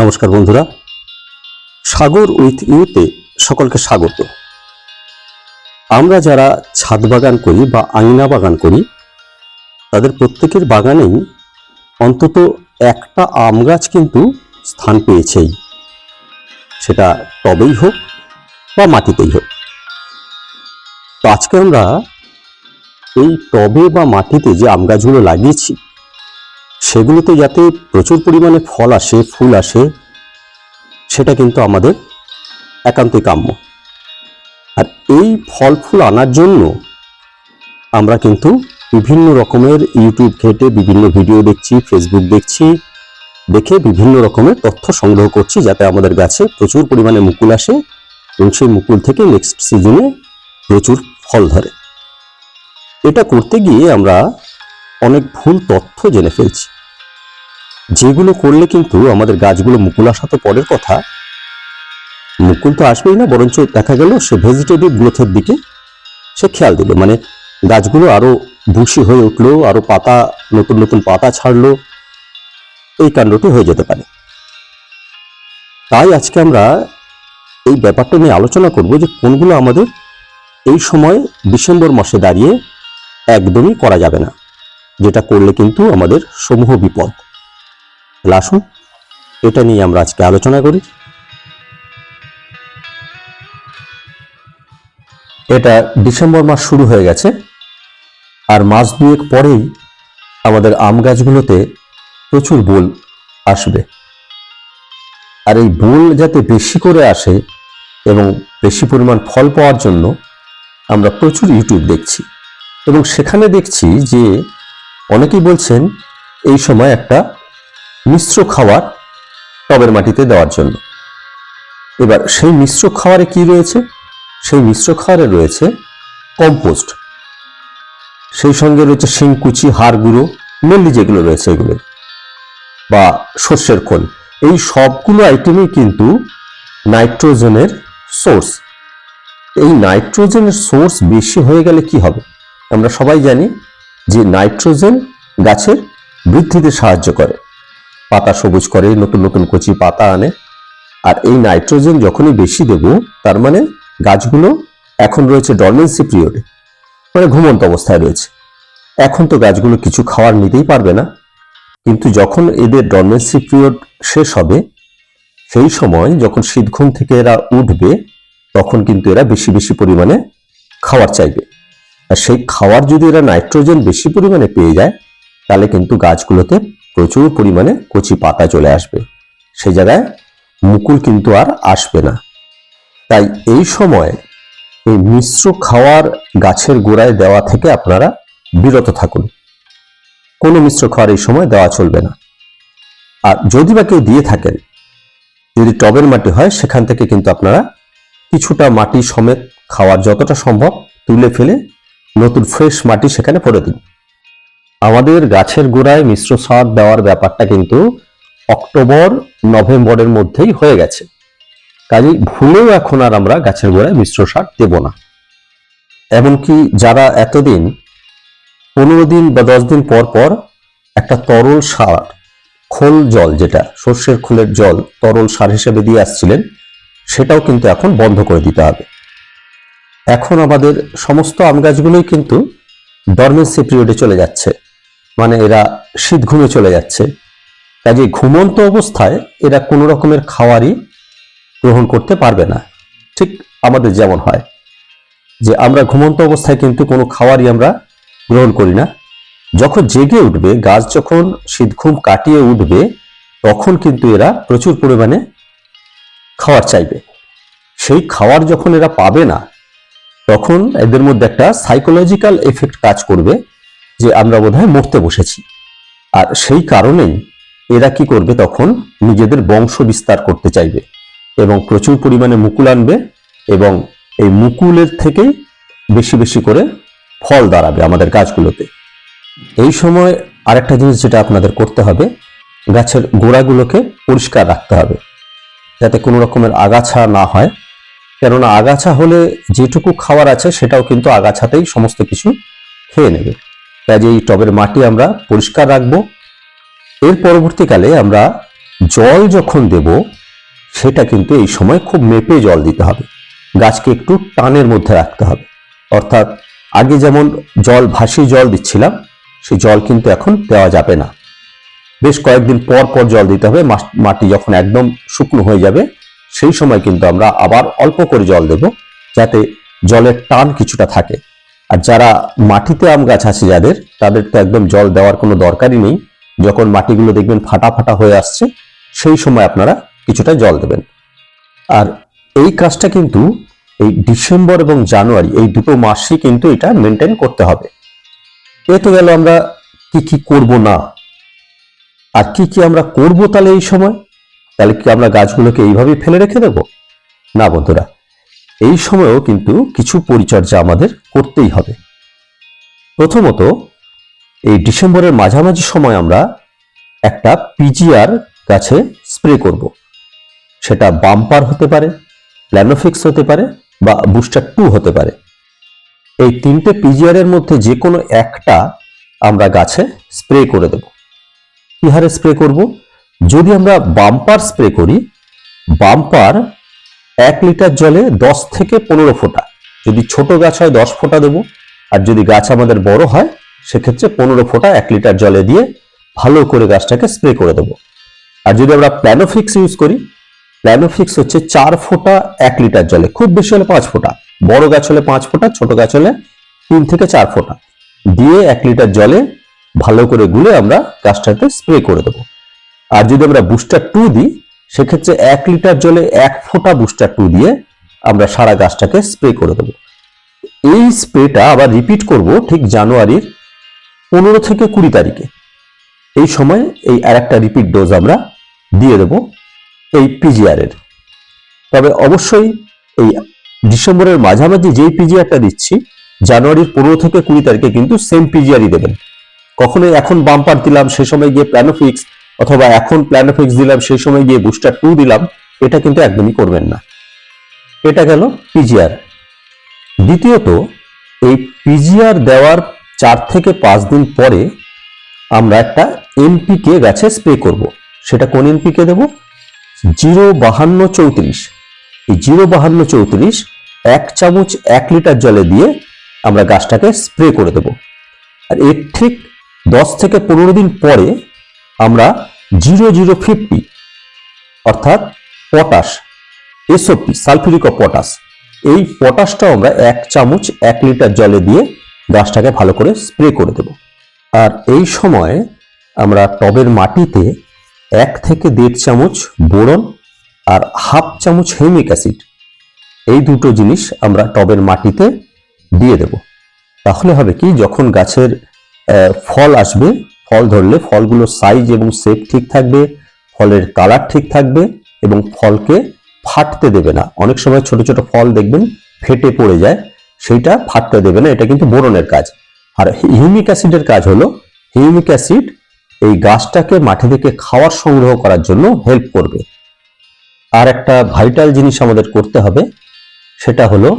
নমস্কার বন্ধুরা। সাগর উইথ ইউতে সকলকে স্বাগত। আমরা যারা ছাদ বাগান করি বা আঙিনা বাগান করি, তাদের প্রত্যেকের বাগানেই অন্তত একটা আম গাছ কিন্তু স্থান পেয়েছেই। সেটা টবেই হোক বা মাটিতেই হোক। তো আজকে আমরা এই টবে বা মাটিতে যে আম গাছগুলো লাগিয়েছি সেগুলোতে যাতে প্রচুর পরিমাণে ফল আসে, ফুল আসে, সেটা কিন্তু আমাদের একান্তই কাম্য। আর এই ফল ফুল আনার জন্য আমরা কিন্তু বিভিন্ন রকমের ইউটিউব ঘেটে বিভিন্ন ভিডিও দেখছি, ফেসবুক দেখছি, দেখে বিভিন্ন রকমের তথ্য সংগ্রহ করছি যাতে আমাদের গাছে প্রচুর পরিমাণে মুকুল আসে এবং সেই মুকুল থেকে নেক্সট সিজনে প্রচুর ফল ধরে। এটা করতে গিয়ে আমরা অনেক ভুল তথ্য জেনে ফেলছি। যেগুলো করলে কিন্তু আমাদের গাছগুলো মুকুল আসা তো পরের কথা, মুকুল তো আসবেই না, বরঞ্চ দেখা গেল সে ভেজিটেটিভ গ্রোথের দিকে সে খেয়াল দিল। মানে গাছগুলো আরও বুশি হয়ে উঠল, আরও পাতা, নতুন নতুন পাতা ছাড়লো, এই কাণ্ডটি হয়ে যেতে পারে। তাই আজকে আমরা এই ব্যাপারটা নিয়ে আলোচনা করব যে কোনগুলো আমাদের এই সময় ডিসেম্বর মাসে দাঁড়িয়ে একদমই করা যাবে না, যেটা করলে কিন্তু আমাদের সমূহ বিপদ। তাহলে আসুন, এটা নিয়ে আমরা আজকে আলোচনা করি। এটা ডিসেম্বর মাস শুরু হয়ে গেছে, আর মাস দুয়েক পরেই আমাদের আম গাছগুলোতে প্রচুর বোল আসবে। আর এই বোল যাতে বেশি করে আসে এবং বেশি পরিমাণ ফল পাওয়ার জন্য আমরা প্রচুর ইউটিউব দেখছি। এবং সেখানে দেখছি যে অনেকেই বলছেন, এই সময় একটা মিশ্র খাবার টবের মাটিতে দেওয়ার জন্য। এবার সেই মিশ্র খাবারে কি রয়েছে? সেই মিশ্র খাবারে রয়েছে কম্পোস্ট। সেই সঙ্গে রয়েছে শিংকুচি হাড় গুঁড়ো, মেনলি যেগুলো রয়েছে এগুলো, বা সর্ষের খোল। এই সবগুলো আইটেমই কিন্তু নাইট্রোজেনের সোর্স এই নাইট্রোজেনের সোর্স বেশি হয়ে গেলে কি হবে? আমরা সবাই জানি যে নাইট্রোজেন গাছের বৃদ্ধিতে সাহায্য করে। পাতা সবুজ করে, নতুন নতুন কচি পাতা আনে। আর এই নাইট্রোজেন যখনই বেশি দেব, তার মানে গাছগুলো এখন রয়েছে ডরমেন্সি পিরিয়ডে মানে ঘুমন্ত অবস্থায় রয়েছে। এখন তো গাছগুলো কিছু খাওয়ার নিতেই পারবে না। কিন্তু যখন এদের ডরমেন্সি পিরিয়ড শেষ হবে, সেই সময় যখন শীতঘুম থেকে এরা উঠবে, তখন কিন্তু এরা বেশি বেশি পরিমাণে খাওয়ার চাইবে। আর সেই খাওয়ার যদি এরা নাইট্রোজেন বেশি পরিমাণে পেয়ে যায়, তাহলে কিন্তু গাছগুলোতে প্রচুর পরিমাণে কচি পাতা চলে আসবে। সেই জায়গায় মুকুল কিন্তু আর আসবে না। তাই এই সময় এই মিশ্র খাওয়ার গাছের গোড়ায় দেওয়া থেকে আপনারা বিরত থাকুন। কোনো মিশ্র খাওয়ার এই সময় দেওয়া চলবে না। আর যদি বা কেউ দিয়ে থাকেন, যদি টবের মাটি হয়, সেখান থেকে কিন্তু আপনারা কিছুটা মাটি সমেত খাওয়ার যতটা সম্ভব তুলে ফেলে নতুন ফ্রেশ মাটি সেখানে পড়ে দিন। আমাদের গাছের গোড়ায় মিশ্র সার দেওয়ার ব্যাপারটা কিন্তু অক্টোবর, নভেম্বরের মধ্যেই হয়ে গেছে। কাজেই ভুলেও এখন আর আমরা গাছের গোড়ায় মিশ্র সার দেব না। এমনকি যারা এতদিন পনেরো দিন বা দশ দিন পর পর একটা তরল সার, খোল জল যেটা, সর্ষের খোলের জল তরল সার হিসেবে দিয়ে আসছিলেন, সেটাও কিন্তু এখন বন্ধ করে দিতে হবে। এখন আমাদের সমস্ত আম গাছগুলোই কিন্তু ডরমেন্সি পিরিয়ডে চলে যাচ্ছে। মানে এরা শীত ঘুমে চলে যাচ্ছে। কাজে ঘুমন্ত অবস্থায় এরা কোনো রকমের খাওয়ারই গ্রহণ করতে পারবে না। ঠিক আমাদের যেমন হয় যে আমরা ঘুমন্ত অবস্থায় কিন্তু কোনো খাওয়ারই আমরা গ্রহণ করি না। যখন জেগে উঠবে, গাছ যখন শীত ঘুম কাটিয়ে উঠবে, তখন কিন্তু এরা প্রচুর পরিমাণে খাওয়ার চাইবে। সেই খাওয়ার যখন এরা পাবে না, তখন এদের মধ্যে একটা সাইকোলজিক্যাল এফেক্ট কাজ করবে। যে আমরা বোধহয় মরতে বসেছি। আর সেই কারণেই এরা কি করবে তখন? নিজেদের বংশ বিস্তার করতে চাইবে এবং প্রচুর পরিমাণে মুকুল আনবে এবং এই মুকুলের থেকেই বেশি বেশি করে ফল দাঁড়াবে আমাদের গাছগুলোতে। এই সময় আরেকটা জিনিস যেটা আপনাদের করতে হবে, গাছের গোড়াগুলোকে পরিষ্কার রাখতে হবে যাতে কোনো রকমের আগাছা না হয়। কেননা আগাছা হলে যেটুকু খাবার আছে সেটাও কিন্তু আগাছাতেই সমস্ত কিছু খেয়ে নেবে। কাজে এই টবের মাটি আমরা পরিষ্কার রাখব, এর পরবর্তীকালে আমরা জল যখন দেব, সেটা কিন্তু এই সময় খুব মেপে জল দিতে হবে। গাছকে একটু টানের মধ্যে রাখতে হবে। অর্থাৎ আগে যেমন জল, ভাসিয়ে জল দিচ্ছিলাম, সেই জল কিন্তু এখন দেওয়া যাবে না। বেশ কয়েকদিন পর পর জল দিতে হবে মাটি যখন একদম শুকনো হয়ে যাবে, সেই সময় কিন্তু আমরা আবার অল্প করে জল দেব, যাতে জলের টান কিছুটা থাকে। আর যারা মাটিতে আম গাছ আছে যাদের, তাদের তো একদম জল দেওয়ার কোনো দরকারই নেই। যখন মাটিগুলো দেখবেন ফাটা ফাটা হয়ে আসছে, সেই সময় আপনারা কিছুটা জল দেবেন। আর এই কাজটা কিন্তু এই ডিসেম্বর এবং জানুয়ারি, এই দুটো মাসই কিন্তু এটা মেনটেন করতে হবে। এ তো গেল আমরা কি কি করব না? আর কি কি আমরা করব তাহলে এই সময়? তাহলে কি আমরা গাছগুলোকে এইভাবেই ফেলে রেখে দেব? না বন্ধুরা এই সময়েও কিন্তু কিছু পরিচর্যা আমাদের করতেই হবে। প্রথমত, এই ডিসেম্বরের মাঝামাঝি সময় আমরা একটা পিজিআর গাছে স্প্রে করব। সেটা বাম্পার হতে পারে প্ল্যানোফিক্স হতে পারে বা বুস্টার টু হতে পারে। এই তিনটে পিজিআর এর মধ্যে যে কোনো একটা আমরা গাছে স্প্রে করে দেব। কি হারে স্প্রে করব? যদি আমরা বাম্পার স্প্রে করি, বাম্পার এক লিটার জলে দশ থেকে পনেরো ফোঁটা। যদি ছোট গাছ হয় দশ ফোঁটা দেবো, আর যদি গাছ আমাদের বড় হয়, সেক্ষেত্রে পনেরো ফোঁটা এক লিটার জলে দিয়ে ভালো করে গাছটাকে স্প্রে করে দেবো। আর যদি আমরা প্ল্যানোফিক্স ইউজ করি প্ল্যানোফিক্স হচ্ছে চার ফোঁটা এক লিটার জলে, খুব বেশি হলে পাঁচ ফোঁটা, বড় গাছ হলে পাঁচ ফোঁটা, ছোট গাছ হলে তিন থেকে চার ফোঁটা। দিয়ে এক লিটার জলে ভালো করে গুলে আমরা গাছটাতে স্প্রে করে দেবো। আর যদি আমরা বুস্টার টু দিই সেক্ষেত্রে এক লিটার জলে এক ফোঁটা বুস্টার টু দিয়ে আমরা সারা গাছটাকে স্প্রে করে দেবো। এই স্প্রেটা আবার রিপিট করব ঠিক জানুয়ারির পনেরো থেকে কুড়ি তারিখে। এই সময় এই আর একটা রিপিট ডোজ আমরা দিয়ে দেব এই পিজিআরের তবে অবশ্যই এই ডিসেম্বরের মাঝামাঝি যেই পিজিআরটা দিচ্ছি, জানুয়ারির পনেরো থেকে কুড়ি তারিখে কিন্তু সেম পিজিআরই দেবেন। কখনোই এখন বাম্পার দিলাম, সে সময় গিয়ে প্ল্যানোফিক্স অথবা এখন প্ল্যানোফিক্স দিলাম, সেই সময় গিয়ে বুস্টার টু দিলাম, এটা কিন্তু একদমই করবেন না। এটা গেল পিজিআর দ্বিতীয়ত, এই পিজিআর দেওয়ার চার থেকে পাঁচ দিন পরে আমরা একটা এনপিকে গাছে স্প্রে করব। সেটা কোন এনপিকে দেব? জিরো বাহান্ন চৌত্রিশ। এই জিরো বাহান্ন চৌত্রিশ, এক চামচ এক লিটার জলে দিয়ে আমরা গাছটাকে স্প্রে করে দেব। আর এর ঠিক দশ থেকে পনেরো দিন পরে আমরা জিরো জিরো ফিফটি, অর্থাৎ potash SOP sulphuric of potash, এই পটাশটাও আমরা এক চামচ এক লিটার জলে দিয়ে গাছটাকে ভালো করে স্প্রে করে দেব। আর এই সময় আমরা টবের মাটিতে এক থেকে দেড় চামচ বোরন আর হাফ চামচ হেমিক অ্যাসিড, এই দুটো জিনিস আমরা টবের মাটিতে দিয়ে দেব। তাহলে হবে কি, যখন গাছের ফল আসবে ফল ধরলে ফলগুলোর সাইজ এবং শেপ ঠিক থাকবে, ফলের কালার ঠিক থাকবে এবং ফলকে ফাটতে দেবে না। অনেক সময় ছোট ছোট ফল দেখবেন ফেটে পড়ে যায়, সেইটা ফাটতে দেবে না, এটা কিন্তু বোরনের কাজ। আর হিউমিক অ্যাসিডের কাজ হলো হিউমিক অ্যাসিড এই গাছটাকে মাটি থেকে খাওয়ার সংগ্রহ করার জন্য হেল্প করবে। আর একটা ভাইটাল জিনিস আমাদের করতে হবে, সেটা হলো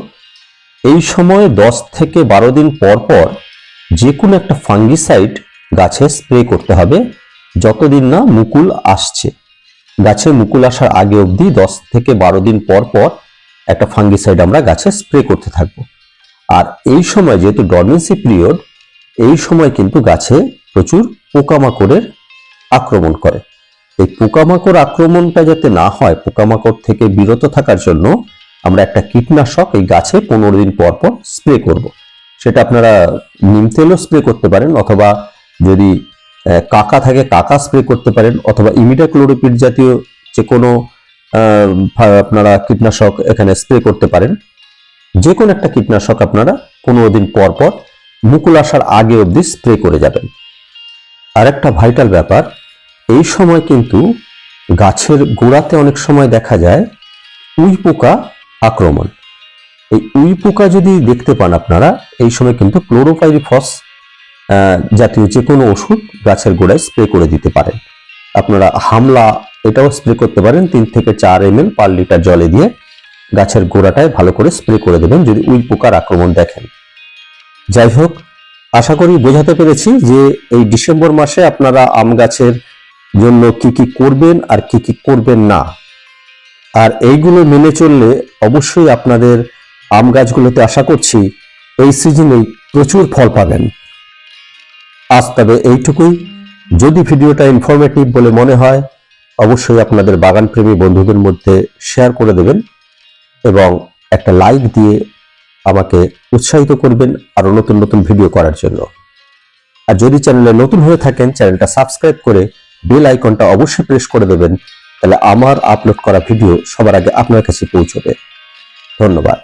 এই সময় দশ থেকে বারো দিন পর পর যে কোনো একটা ফাঙ্গিসাইড গাছে স্প্রে করতে হবে। যতদিন না মুকুল আসছে, গাছে মুকুল আসার আগে অবধি দশ থেকে বারো দিন পর পর একটা ফাঙ্গিসাইড আমরা গাছে স্প্রে করতে থাকব। আর এই সময় যেহেতু ডরমেন্সি পিরিয়ড এই সময় কিন্তু গাছে প্রচুর পোকামাকড়ের আক্রমণ করে। এই পোকামাকড় আক্রমণটা যাতে না হয়, পোকামাকড় থেকে বিরত থাকার জন্য আমরা একটা কীটনাশক এই গাছে পনেরো দিন পর পর স্প্রে করব। সেটা আপনারা নিম তেলও স্প্রে করতে পারেন অথবা যদি কাকা থাকে কাকা স্প্রে করতে পারেন, অথবা ইমিডাক্লোরোপিড জাতীয় যে কোনো আপনারা কীটনাশক এখানে স্প্রে করতে পারেন। যে কোনো একটা কীটনাশক আপনারা পনেরো দিন পর পর মুকুল আসার আগে অবধি স্প্রে করে যাবেন। আর একটা ভাইটাল ব্যাপার, এই সময় কিন্তু গাছের গোড়াতে অনেক সময় দেখা যায় উই পোকা আক্রমণ। এই উই পোকা যদি দেখতে পান আপনারা, এই সময় কিন্তু ক্লোরোপাইরিফস জাতীয় যে কোনো ওষুধ গাছের গোড়ায় স্প্রে করে দিতে পারেন। আপনারা হামলা এটাও স্প্রে করতে পারেন, তিন থেকে চার এম এল পার লিটার জলে দিয়ে গাছের গোড়াটায় ভালো করে স্প্রে করে দেবেন যদি উই পোকার আক্রমণ দেখেন। যাই হোক, আশা করি বোঝাতে পেরেছি যে এই ডিসেম্বর মাসে আপনারা আম গাছের জন্য কি কি করবেন আর কি কি করবেন না। আর এইগুলো মেনে চললে অবশ্যই আপনাদের আম গাছগুলোতে আশা করছি এই সিজনেই প্রচুর ফল পাবেন। আজ তবে এইটুকুই। যদি ভিডিওটা ইনফরমেটিভ বলে মনে হয়, অবশ্যই আপনাদের বাগানপ্রেমী বন্ধুদের মধ্যে শেয়ার করে দেবেন এবং একটা লাইক দিয়ে আমাকে উৎসাহিত করবেন আরও নতুন নতুন ভিডিও করার জন্য। আর যদি চ্যানেলে নতুন হয়ে থাকেন চ্যানেলটা সাবস্ক্রাইব করে বেল আইকনটা অবশ্যই প্রেস করে দেবেন, তাহলে আমার আপলোড করা ভিডিও সবার আগে আপনার কাছে পৌঁছবে। ধন্যবাদ।